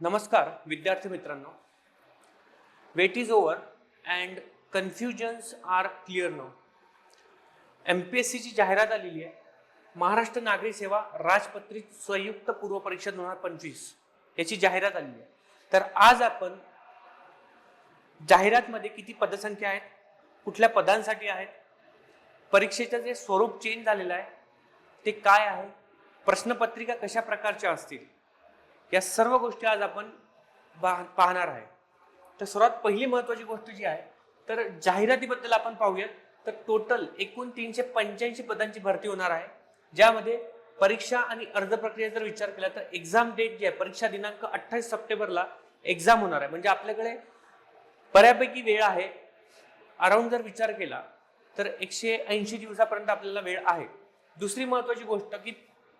नमस्कार विद्यार्थी मित्रांनो. Wait is over and confusions are clear no M P S सीची जाहिरात आलेली आहे. महाराष्ट्र नागरी सेवा राजपत्रित संयुक्त पूर्व परीक्षा दोन हजार पंचवीस याची जाहिरात आलेली आहे. तर आज आपण जाहिरातमध्ये किती पदसंख्या आहेत कुठल्या पदांसाठी आहेत परीक्षेचं जे स्वरूप चेंज झालेलं आहे ते काय आहे प्रश्नपत्रिका कशा प्रकारच्या असतील या सर्व गोष्टी आज आपण पाहणार आहे. तर सर्वात पहिली महत्वाची गोष्ट जी आहे तर जाहिरातीबद्दल आपण पाहूयात. तर टोटल एकूण तीनशे पंच्याऐंशी पदांची भरती होणार आहे. ज्यामध्ये परीक्षा आणि अर्ज प्रक्रिया जर विचार केला तर एक्झाम डेट जी आहे परीक्षा दिनांक अठ्ठावीस सप्टेंबरला एक्झाम होणार आहे. म्हणजे आपल्याकडे बऱ्यापैकी वेळ आहे. अराऊंड जर विचार केला तर एकशे ऐंशी दिवसापर्यंत आपल्याला वेळ आहे. दुसरी महत्वाची गोष्ट की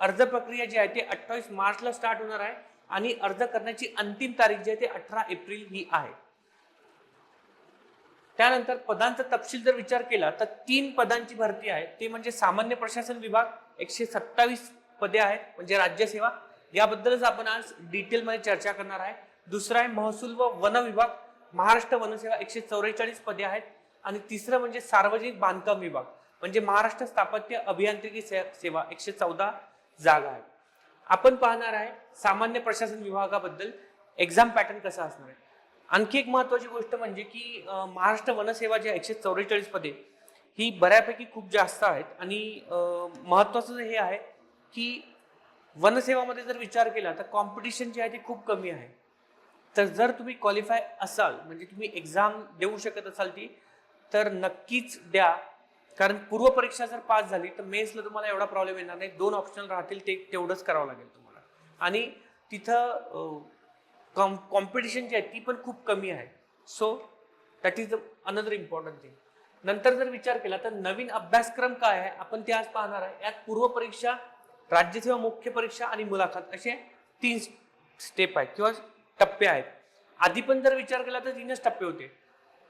अर्ज प्रक्रिया जी आहे ती अठ्ठावीस मार्चला स्टार्ट होणार आहे. आणि अर्ज करण्याची अंतिम तारीख जी आहे ती अठरा एप्रिल ही आहे. त्यानंतर पदांचा तपशील जर विचार केला तर तीन पदांची भरती आहे. ते म्हणजे सामान्य प्रशासन विभाग एकशे सत्तावीस पदे आहेत म्हणजे राज्यसेवा याबद्दलच आपण आज डिटेलमध्ये चर्चा करणार आहे. दुसरा आहे महसूल व वन विभाग. महाराष्ट्र वनसेवा एकशे चौवेचाळीस पदे आहेत. आणि तिसरं म्हणजे सार्वजनिक बांधकाम विभाग. म्हणजे महाराष्ट्र स्थापत्य अभियांत्रिकी से- सेवा एकशे चौदा जागा आहेत. आपण पाहणार आहे सामान्य प्रशासन विभागाबद्दल एक्झाम पॅटर्न कसा असणार आहे. आणखी एक महत्वाची गोष्ट म्हणजे की महाराष्ट्र वनसेवा जी आहे एकशे चौवेचाळीस पदे ही बऱ्यापैकी खूप जास्त आहेत आणि महत्त्वाचं महत्वाचं हे आहे की वनसेवामध्ये जर विचार केला तर कॉम्पिटिशन जी आहे ती खूप कमी आहे. तर जर तुम्ही क्वालिफाय असाल म्हणजे तुम्ही एक्झाम देऊ शकत असाल ती तर नक्कीच द्या. कारण पूर्व परीक्षा जर पास झाली तर मेन्सला तुम्हाला एवढा प्रॉब्लेम येणार नाही. दोन ऑप्शन राहतील ते तेवढंच करावं लागेल तुम्हाला. आणि तिथं कॉम कॉम्पिटिशन जी आहे ती पण खूप कमी आहे. So that is the another important thing नंतर जर विचार केला तर नवीन अभ्यासक्रम काय आहे आपण ते आज पाहणार आहे. यात पूर्व परीक्षा राज्यसेवा मुख्य परीक्षा आणि मुलाखत असे तीन स्टेप आहेत किंवा टप्पे आहेत. आधी पण जर विचार केला तर तीनच टप्पे होते.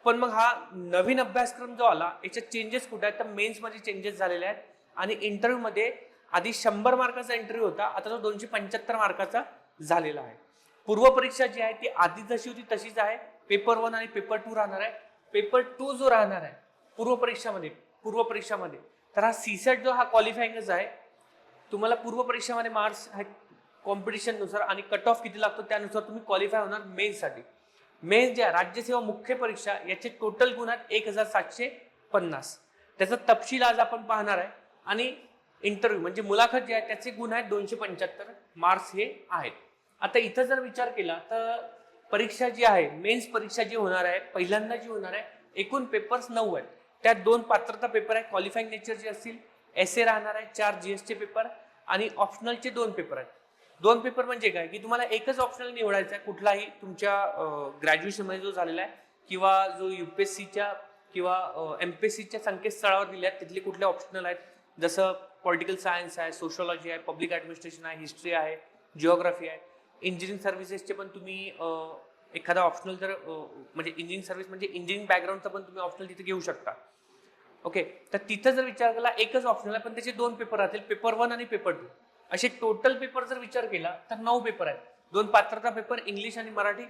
पण मग हा नवीन अभ्यासक्रम जो आला याच्यात चेंजेस कुठे आहेत? तर मेन्समध्ये चेंजेस झालेले आहेत. आणि इंटरव्ह्यूमध्ये आधी शंभर मार्काचा इंटरव्ह्यू होता आता तो दोनशे पंच्याहत्तर मार्काचा झालेला आहे. पूर्व परीक्षा जी आहे ती आधी जशी होती तशीच आहे. पेपर वन आणि पेपर टू राहणार आहे. पेपर टू जो राहणार आहे पूर्व परीक्षामध्ये पूर्व परीक्षामध्ये. तर हा सीसेट जो हा क्वालिफाईंगच आहे तुम्हाला पूर्व परीक्षामध्ये मार्क्स कॉम्पिटिशननुसार आणि कट ऑफ किती लागतो त्यानुसार तुम्ही क्वालिफाय होणार मेन्ससाठी मेन्स ज्या राज्यसेवा मुख्य परीक्षा याचे टोटल गुण आहेत एक हजार सातशे पन्नास. त्याचा तपशील आज आपण पाहणार आहे. आणि इंटरव्ह्यू म्हणजे मुलाखत जे आहे त्याचे गुण आहेत दोनशे पंच्याहत्तर. मार्क्स हे आहेत. आता इथं जर विचार केला तर परीक्षा जी आहे मेन्स परीक्षा जी होणार आहे पहिल्यांदा जी होणार आहे एकूण पेपर्स नऊ आहेत. त्यात दोन पात्रता पेपर आहे क्वालिफाईंग नेचरचे असतील एस ए राहणार आहे चार जी जीएसचे पेपर आणि ऑप्शनलचे दोन पेपर आहेत. दोन पेपर म्हणजे काय? की तुम्हाला एकच ऑप्शनल निवडायचा आहे कुठलाही तुमच्या ग्रॅज्युएशनमध्ये जो झालेला आहे किंवा जो युपीएससीच्या किंवा एम पी एस सीच्या संकेतस्थळावर दिल्या आहेत तिथले कुठले ऑप्शनल आहेत? जसं पॉलिटिकल सायन्स आहे सोशोलॉजी आहे पब्लिक ॲडमिनिस्ट्रेशन आहे हिस्ट्री आहे जिओग्राफी आहे. इंजिनिअरिंग सर्व्हिसेसचे पण तुम्ही एखादा ऑप्शनल जर म्हणजे इंजिनिअरिंग सर्व्हिस म्हणजे इंजिनिअरिंग बॅकग्राऊंडचा पण तुम्ही ऑप्शनल तिथे घेऊ शकता. ओके तर तिथं जर विचार केला एकच ऑप्शनल आहे पण त्याचे दोन पेपर राहतील पेपर वन आणि पेपर टू असे टोटल पेपर जर विचार केला तर नऊ पेपर आहेत. दोन पात्रता पेपर इंग्लिश आणि मराठी.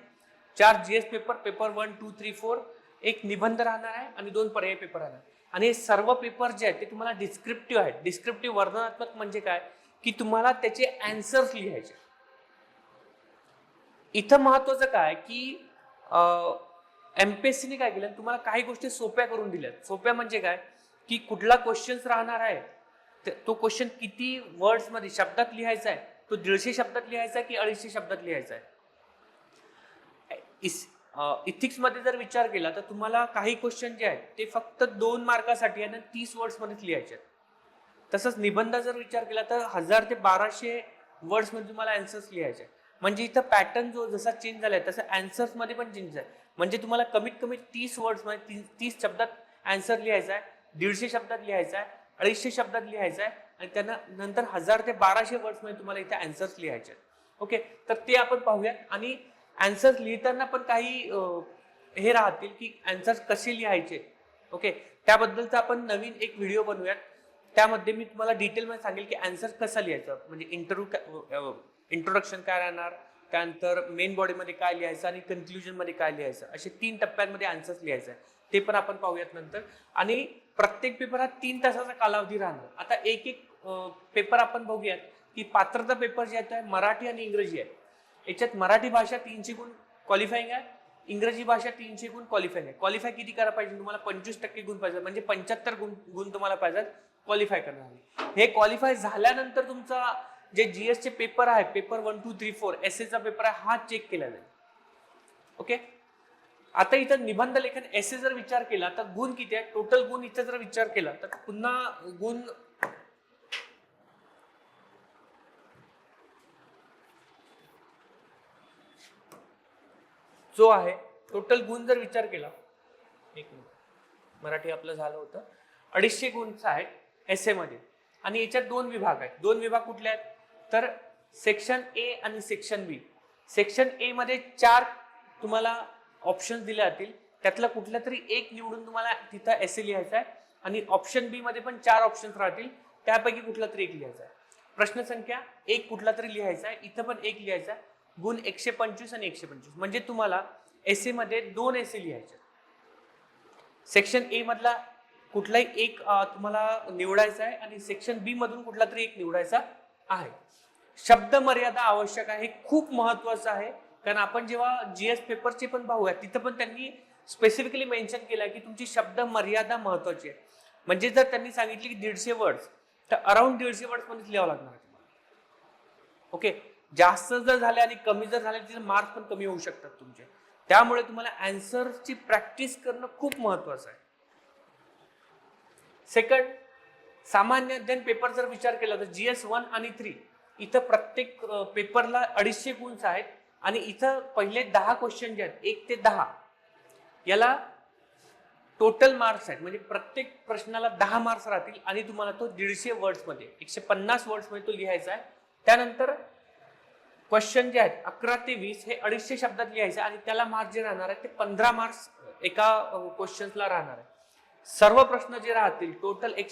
चार GS paper paper one two three four एक निबंध राहणार आहे आणि दोन पर्याय पेपर राहणार. आणि हे सर्व पेपर जे आहेत ते तुम्हाला डिस्क्रिप्टिव्ह आहेत. डिस्क्रिप्टिव्ह वर्णनात्मक म्हणजे काय? की तुम्हाला त्याचे अँसर्स लिहायचे. इथं महत्वाचं काय? की एमपीएससीने काय केलं? तुम्हाला काही गोष्टी सोप्या करून दिल्यात. सोप्या म्हणजे काय? की कुठला क्वेश्चन्स राहणार आहे तो क्वेश्चन किती वर्ड्समध्ये शब्दात लिहायचा आहे? तो दीडशे शब्दात लिहायचा आहे की अडीचशे शब्दात लिहायचा आहे? इस इथिक्समध्ये जर विचार केला तर तुम्हाला काही क्वेश्चन जे आहेत ते फक्त दोन मार्कासाठी आहे आणि तीस वर्ड्समध्येच लिहायचे आहेत. तसंच निबंध जर विचार केला तर हजार ते बाराशे वर्ड्समध्ये तुम्हाला अँसर्स लिहायचे आहेत. म्हणजे इथं पॅटर्न जो जसा चेंज झालाय तसं अँसर्समध्ये पण चेंज आहे म्हणजे तुम्हाला कमीत कमी तीस वर्ड्समध्ये म्हणजे तीस तीस शब्दात अँसर लिहायचा आहे दीडशे शब्दात लिहायचा आहे अडीचशे शब्दात लिहायचं आहे आणि त्यांना नंतर हजार ते बाराशे वर्ड्समध्ये तुम्हाला इथे अँसर्स लिहायचे आहेत. ओके तर ते आपण पाहूया आणि अँसर्स लिहिताना पण काही हे राहतील की अँसर्स कसे लिहायचे. ओके त्याबद्दलचा आपण नवीन एक व्हिडिओ बनवूयात. त्यामध्ये मी तुम्हाला डिटेलमध्ये सांगेल की अँसर कसा लिहायचं. म्हणजे इंटरव्ह्यू इंट्रोडक्शन काय राहणार त्यानंतर मेन बॉडीमध्ये काय लिहायचं आणि कन्क्लुजनमध्ये काय लिहायचं. असे तीन टप्प्यांमध्ये आन्सर्स लिहायचं आहे ते पण आपण पाहूयात नंतर. आणि प्रत्येक पेपर हा तीन तासाचा कालावधी राहणार. आता एक एक पेपर आपण बघूयात की पात्रता पेपर जे आहेत ते मराठी आणि इंग्रजी आहे याच्यात मराठी भाषा तीनशे गुण क्वालिफाईंग आहे इंग्रजी भाषा तीनशे गुण क्वालिफाईंग आहे. क्वालिफाय किती करा पाहिजे? तुम्हाला पंचवीस टक्के गुण पाहिजे म्हणजे पंच्याहत्तर गुण गुण तुम्हाला पाहिजेत क्वालिफाय करणार हे क्वालिफाय झाल्यानंतर तुमचा जे जीएसचे पेपर आहे paper one two three four S एचा पेपर आहे हा चेक केला जाईल. ओके आता इथं निबंध लेखन एस जर विचार केला तर गुण किती आहे टोटल गुण इथं जर विचार केला तर पुन्हा गुण जो आहे टोटल गुण जर विचार केला एक मिनिट. मराठी आपलं झालं होतं. अडीचशे गुणचं आहे एसमध्ये. आणि याच्यात दोन विभाग आहेत. दोन विभाग कुठले आहेत? तर सेक्शन ए आणि सेक्शन बी सेक्शन ए मध्ये चार तुम्हाला ऑप्शन दिले जातील. त्यातलं कुठला तरी एक निवडून तुम्हाला तिथं एस ए लिहायचा आहे. आणि ऑप्शन बी मध्ये पण चार ऑप्शन राहतील. त्यापैकी कुठला तरी एक लिहायचा आहे. प्रश्न संख्या एक कुठला तरी लिहायचा आहे. इथं पण एक लिहायचा आहे. गुण एकशे पंचवीस आणि एकशे पंचवीस. म्हणजे तुम्हाला एसमध्ये दोन एस ए लिहायचे. सेक्शन ए मधला कुठलाही एक तुम्हाला निवडायचा आहे आणि सेक्शन बी मधून कुठला तरी एक निवडायचा आहे. शब्द मर्यादा आवश्यक आहे. हे खूप महत्वाचं आहे. कारण आपण जेव्हा जीएस पेपरचे पण पाहूया तिथं पण त्यांनी स्पेसिफिकली मेन्शन केलं की तुमची शब्द मर्यादा महत्वाची आहे. म्हणजे जर त्यांनी सांगितले की दीडशे वर्ड्स तर अराउंड दीडशे वर्ड्स मध्येच लिहावं लागणार आहे तुम्हाला. ओके जास्त जर झाले आणि कमी जर झाले तिथे मार्क्स पण कमी होऊ शकतात तुमचे. त्यामुळे तुम्हाला अँसरची प्रॅक्टिस करणं खूप महत्वाचं आहे. सेकंड सामान्य अध्ययन पेपर जर विचार केला तर जीएस वन आणि थ्री इथं प्रत्येक पेपरला अडीचशे गुण्स आहेत. आणि इथं पहिले दहा क्वेश्चन जे आहेत एक ते दहा याला टोटल मार्क्स आहेत. म्हणजे प्रत्येक प्रश्नाला दहा मार्क्स राहतील आणि तुम्हाला तो दीडशे वर्ड्समध्ये एकशे पन्नास वर्ड्समध्ये तो लिहायचा आहे. त्यानंतर क्वेश्चन जे आहेत अकरा ते वीस हे अडीचशे शब्दात लिहायचे आणि त्याला मार्क्स जे राहणार आहे ते पंधरा मार्क्स एका क्वेश्चन्सला राहणार आहे सर्व प्रश्न जे राहतील टोटल एक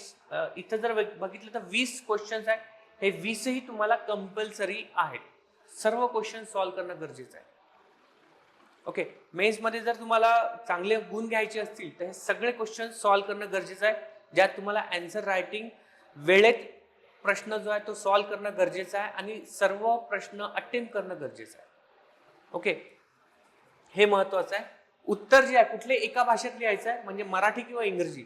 इथं जर बघितलं तर वीस क्वेश्चन्स आहे हे वीसही तुम्हाला कंपल्सरी आहेत. सर्व क्वेश्चन सॉल्व्ह करणं गरजेचं आहे. ओके मेन्समध्ये जर तुम्हाला चांगले गुण घ्यायचे असतील तर हे सगळे क्वेश्चन सॉल्व्ह करणं गरजेचं आहे. ज्यात तुम्हाला अँसर रायटिंग वेळेत प्रश्न जो आहे तो सॉल्व्ह करणं गरजेचं आहे आणि सर्व प्रश्न अटेम्प्ट करणं गरजेचं आहे. ओके हे महत्वाचं आहे. उत्तर जे आहे कुठले एका भाषेत लिहायचं आहे म्हणजे मराठी किंवा इंग्रजी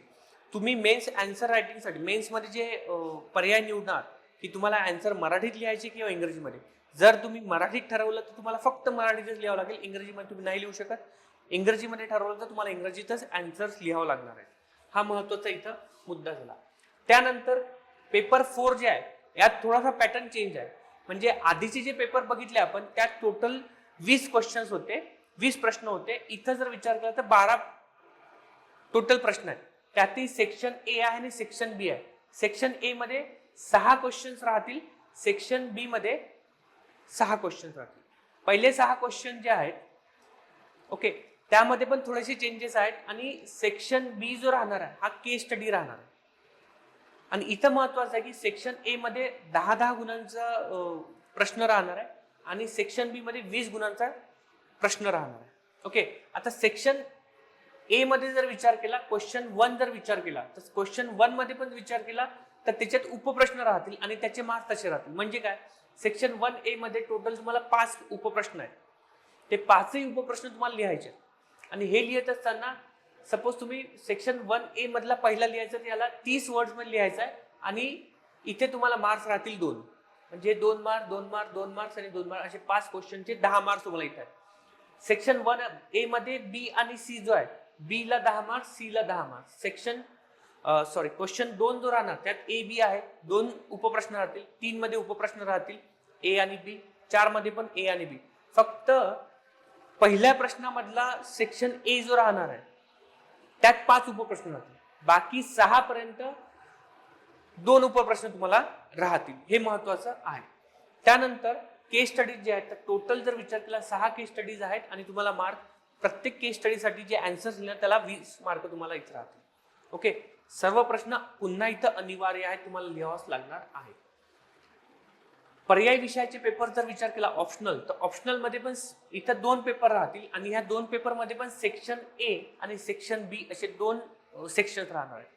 तुम्ही मेन्स अँसर रायटिंगसाठी मेन्समध्ये जे पर्याय निवडणार की तुम्हाला अँसर मराठीत लिहायचे किंवा इंग्रजीमध्ये जर तुम्ही मराठीत ठरवलं तर तुम्हाला फक्त मराठीतच लिहावं लागेल. इंग्रजीमध्ये तुम्ही नाही लिहू शकत. इंग्रजीमध्ये ठरवलं तर तुम्हाला इंग्रजीतच अँसर्स लिहावं लागणार आहेत. हा महत्त्वाचा इथं मुद्दा झाला. त्यानंतर पेपर फोर जे आहे यात थोडासा पॅटर्न चेंज आहे. म्हणजे आधीचे जे पेपर बघितले आपण त्यात टोटल वीस क्वेश्चन्स होते. वीस प्रश्न होते. इथं जर विचार केला तर बारा टोटल प्रश्न आहेत. त्यातही सेक्शन ए आहे आणि सेक्शन बी आहे. सेक्शन ए मध्ये सहा क्वेश्चन्स राहतील. सेक्शन बी मध्ये सहा क्वेश्चन राहतील पहिले सहा क्वेश्चन जे आहेत ओके त्यामध्ये पण थोडेसे चेंजेस आहेत आणि सेक्शन बी जो राहणार आहे हा केस स्टडी राहणार आहे. आणि इथं महत्वाचं आहे की सेक्शन ए मध्ये दहा दहा गुणांचा प्रश्न राहणार आहे आणि सेक्शन बी मध्ये वीस गुणांचा प्रश्न राहणार आहे. ओके आता सेक्शन ए मध्ये जर विचार केला क्वेश्चन वन जर विचार केला तर क्वेश्चन वनमध्ये पण विचार केला तर त्याच्यात उपप्रश्न राहतील आणि त्याचे मार्क्स तसे राहतील. म्हणजे काय? सेक्शन वन ए मध्ये टोटल तुम्हाला पाच उपप्रश्न आहेत. ते पाचही उपप्रश्न तुम्हाला लिहायचे आहेत. आणि हे लिहित असताना सपोज तुम्ही सेक्शन वन ए मधला पहिला लिहायचा याला तीस वर्ड्समध्ये लिहायचा आहे. आणि इथे तुम्हाला मार्क्स राहतील दोन. म्हणजे दोन मार्क दोन मार्क दोन मार्क्स आणि दोन मार्क असे पाच क्वेश्चनचे दहा मार्क्स तुम्हाला इथे आहेत. सेक्शन वन ए मध्ये बी आणि सी जो आहे बी ला दहा मार्क्स सी ला दहा मार्क्स सेक्शन सॉरी क्वेश्चन दोन जो राहणार त्यात ए बी आहे. दोन उपप्रश्न राहतील तीन मध्ये उपप्रश्न राहतील ए आणि बी चारमध्ये पण ए आणि बी फक्त पहिल्या प्रश्नामधला सेक्शन ए जो राहणार आहे त्यात पाच उपप्रश्न राहतील. बाकी सहा पर्यंत दोन उपप्रश्न तुम्हाला राहतील. हे महत्वाचं आहे. त्यानंतर केस स्टडीज जे आहेत तर टोटल जर विचार केला सहा केस स्टडीज आहेत आणि तुम्हाला मार्क प्रत्येक केस स्टडीसाठी जे अँसर्स लिहिणार त्याला वीस मार्क तुम्हाला इथे राहतील. ओके सर्व प्रश्न पुन्हा इथं अनिवार्य आहे तुम्हाला लिहावाच लागणार आहे. पर्याय विषयाचे पेपर जर विचार केला ऑप्शनल तर ऑप्शनलमध्ये पण इथं दोन पेपर राहतील आणि ह्या दोन पेपरमध्ये पण सेक्शन ए आणि सेक्शन बी असे दोन सेक्शन राहणार आहेत.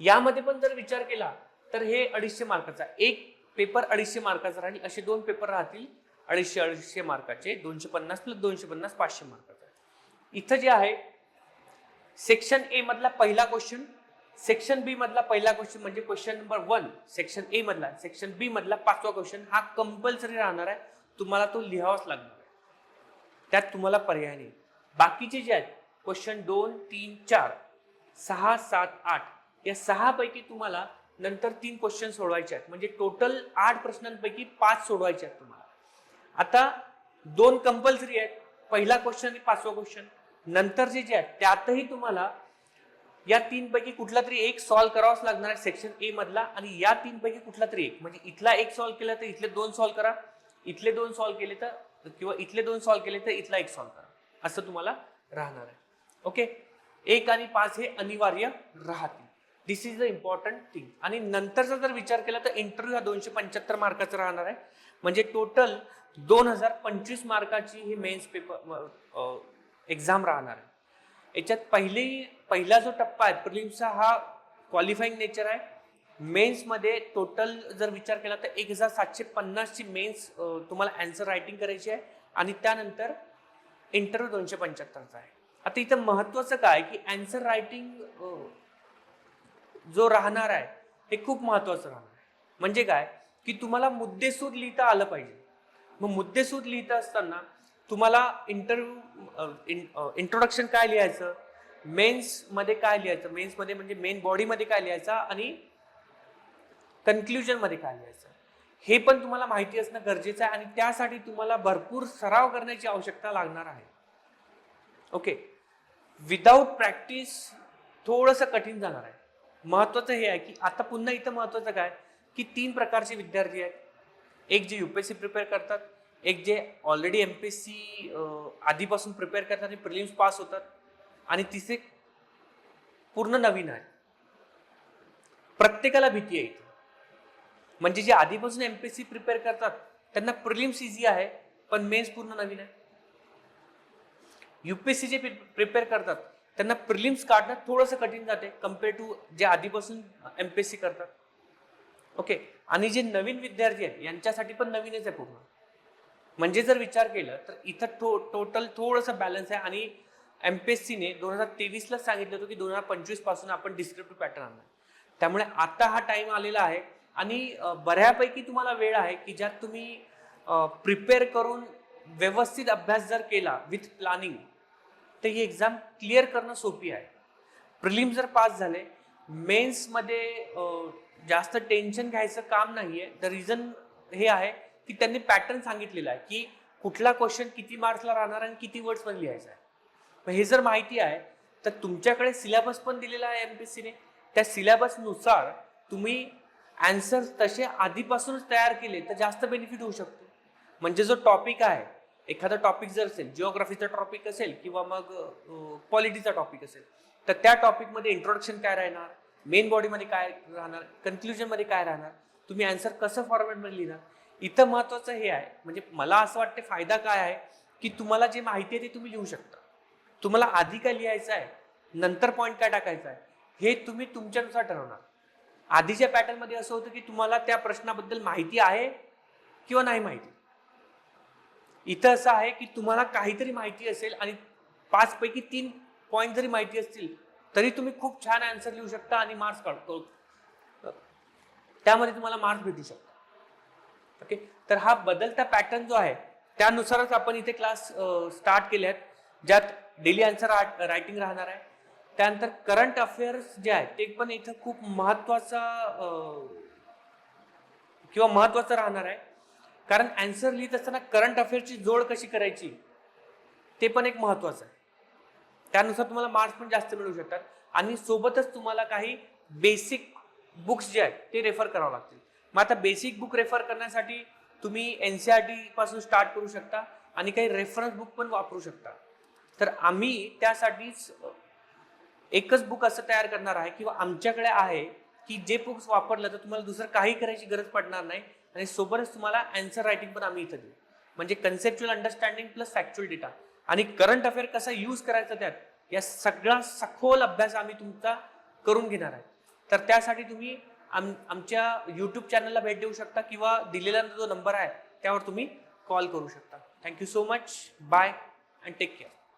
यामध्ये पण जर विचार केला तर हे अडीचशे मार्काचा एक पेपर अडीचशे मार्काचा आणि असे दोन पेपर राहतील अडीचशे अडीचशे मार्काचे दोनशे पन्नास प्लस दोनशे पन्नास पाचशे मार्काचा. इथं जे आहे सेक्शन ए मधला पहिला क्वेश्चन सेक्शन बी मधला पहिला क्वेश्चन म्हणजे question number one section A मधला. सेक्शन बी मधला पाचवा क्वेश्चन हा कंपल्सरी राहणार आहे. तुम्हाला तो लिहावाच लागणार आहे. त्यात तुम्हाला पर्याय नाही. बाकीचे जे आहेत क्वेश्चन दोन तीन चार सहा सात आठ या सहापैकी तुम्हाला नंतर तीन क्वेश्चन सोडवायचे आहेत. म्हणजे टोटल आठ प्रश्नांपैकी पाच सोडवायचे आहेत तुम्हाला. आता दोन कंपल्सरी आहेत. पहिला क्वेश्चन आणि पाचवा क्वेश्चन नंतर जे जे आहेत त्यातही तुम्हाला या तीनपैकी कुठला तरी एक सॉल्व्ह करावाच लागणार आहे सेक्शन ए मधला आणि या तीनपैकी कुठला तरी एक. म्हणजे इथला एक सॉल्व्ह केला तर इथले दोन सॉल्व्ह करा. इथले दोन सॉल्व्ह केले तर किंवा इथले दोन सॉल्व्ह केले तर इथला एक सॉल्व्ह करा. असं तुम्हाला राहणार आहे. ओके एक आणि पाच हे अनिवार्य राहतील. This is the important thing आणि नंतरचा जर विचार केला तर इंटरव्ह्यू हा दोनशे पंच्याहत्तर मार्काचा राहणार आहे. म्हणजे टोटल दोन हजार पंचवीस मार्काची ही मेन्स पेपर एक्झाम राहणार आहे. याच्यात पहिली पहिला जो टप्पा आहे प्रिलिम्सचा हा क्वालिफाईंग नेचर आहे. मेन्समध्ये टोटल जर विचार केला तर एक हजार सातशे पन्नासची मेन्स तुम्हाला अँसर रायटिंग करायची आहे. आणि त्यानंतर इंटरव्ह्यू दोनशे पंच्याहत्तरचा आहे. आता इथं महत्त्वाचं काय की अँसर रायटिंग जो राहणार आहे ते खूप महत्त्वाचं राहणार आहे. म्हणजे काय? की तुम्हाला मुद्देसूद लिहिता आलं पाहिजे. मग मुद्देसूद लिहिता असताना तुम्हाला इंटरव्ह्यू इंट्रोडक्शन काय लिहायचं? मेन्समध्ये काय लिहायचं? मेन्समध्ये म्हणजे मेन बॉडीमध्ये काय लिहायचं? आणि कन्क्ल्युजनमध्ये काय लिहायचं? हे पण तुम्हाला माहिती असणं गरजेचं आहे आणि त्यासाठी तुम्हाला भरपूर सराव करण्याची आवश्यकता लागणार आहे. ओके विदाऊट प्रॅक्टिस थोडंसं कठीण जाणार आहे. महत्त्वाचं हे आहे की आता पुन्हा इथं महत्त्वाचं काय? की तीन प्रकारचे विद्यार्थी आहेत. एक जे U P S C prepare करतात एक जे already M P S C आधीपासून प्रिपेअर करतात आणि प्रिलिम्स पास होतात आणि तिसरे पूर्ण नवीन आहे प्रत्येकाला भीती आहे म्हणजे जे आधीपासून M P S C prepare करतात त्यांना प्रिलिम्स इझी आहे पण मेन्स पूर्ण नवीन आहे युपीएससी जे प्रिपेअर करतात त्यांना प्रिलिम्स काढणं थोडंसं कठीण जाते कंपेअर टू जे आधीपासून एम पी एस सी करतात. ओके आणि जे नवीन विद्यार्थी आहेत यांच्यासाठी पण नवीनच आहे पूर्ण. म्हणजे जर विचार केलं तर इथं टो टोटल थोडंसं बॅलन्स आहे आणि एम पी एस सीने दोन हजार तेवीसलाच सांगितलं होतं की दोन हजार पंचवीसपासून आपण डिस्क्रिप्टिव्ह पॅटर्न आणणार त्यामुळे आता हा टाइम आलेला आहे आणि बऱ्यापैकी तुम्हाला वेळ आहे की ज्यात तुम्ही प्रिपेअर करून व्यवस्थित अभ्यास जर केला विथ प्लॅनिंग तर ही एक्झाम क्लिअर करणं सोपी आहे. प्रिलिम जर पास झाले मेन्समध्ये जास्त टेन्शन घ्यायचं काम नाही आहे द रिझन हे आहे की त्यांनी पॅटर्न सांगितलेला आहे की कुठला क्वेश्चन किती मार्क्सला राहणार आणि किती वर्ड्समध्ये लिहायचा आहे. मग हे जर माहिती आहे तर तुमच्याकडे सिलेबस पण दिलेला आहे एम पी सीने त्या सिलेबसनुसार तुम्ही ॲन्सर्स तसे आधीपासूनच तयार केले तर जास्त बेनिफिट होऊ शकतो. म्हणजे जो टॉपिक आहे एखादा टॉपिक जर असेल जिओग्राफीचा टॉपिक असेल किंवा मग पॉलिटीचा टॉपिक असेल तर त्या टॉपिकमध्ये इंट्रोडक्शन काय राहणार? मेन बॉडीमध्ये काय राहणार? कन्क्ल्युजनमध्ये काय राहणार? तुम्ही अँसर कसं फॉर्मॅटमध्ये लिहिणार? इथं महत्त्वाचं हे आहे. म्हणजे मला असं वाटते फायदा काय आहे? की तुम्हाला जे माहिती आहे ते तुम्ही लिहू शकता. तुम्हाला आधी काय लिहायचं आहे? नंतर पॉईंट काय टाकायचा आहे? हे तुम्ही तुमच्यानुसार ठरवणार. आधीच्या पॅटर्नमध्ये असं होतं की तुम्हाला त्या प्रश्नाबद्दल माहिती आहे किंवा नाही माहिती? इथं असं आहे की तुम्हाला काहीतरी माहिती असेल आणि पाचपैकी तीन पॉईंट जरी माहिती असतील तरी तुम्ही खूप छान आन्सर लिहू शकता आणि मार्क्स काढतो त्यामध्ये तुम्हाला मार्क्स भेटू शकता ओके तर हा बदलता पॅटर्न जो आहे त्यानुसारच आपण इथे क्लास स्टार्ट केले आहेत. ज्यात डेली आन्सर रायटिंग राहणार आहे. त्यानंतर करंट अफेअर्स जे आहेत ते पण इथं खूप महत्त्वाचा किंवा महत्त्वाचं राहणार आहे. कारण अँसर लिहित असताना करंट अफेअर्सची जोड कशी करायची ते पण एक महत्त्वाचं आहे. त्यानुसार तुम्हाला मार्क्स पण जास्त मिळू शकतात. आणि सोबतच तुम्हाला काही बेसिक बुक्स जे आहेत ते रेफर करावं लागतील. मग आता बेसिक बुक रेफर करण्यासाठी तुम्ही एन सी आर टी पासून स्टार्ट करू शकता आणि काही रेफरन्स बुक पण वापरू शकता. तर आम्ही त्यासाठीच एकच बुक असं तयार करणार आहे किंवा आमच्याकडे आहे की जे बुक्स वापरलं तर तुम्हाला दुसरं काही करायची गरज पडणार नाही आणि सोबतच तुम्हाला अँसर रायटिंग पण आम्ही इथं देऊ. म्हणजे conceptual understanding plus factual data आणि करंट अफेअर कसा यूज करायचा त्यात या सगळा सखोल अभ्यास आम्ही तुमचा करून घेणार आहे. तर त्यासाठी तुम्ही आम आमच्या यूट्यूब चॅनलला भेट देऊ शकता किंवा दिलेला जो नंबर आहे त्यावर तुम्ही कॉल करू शकता. Thank you so much bye and take care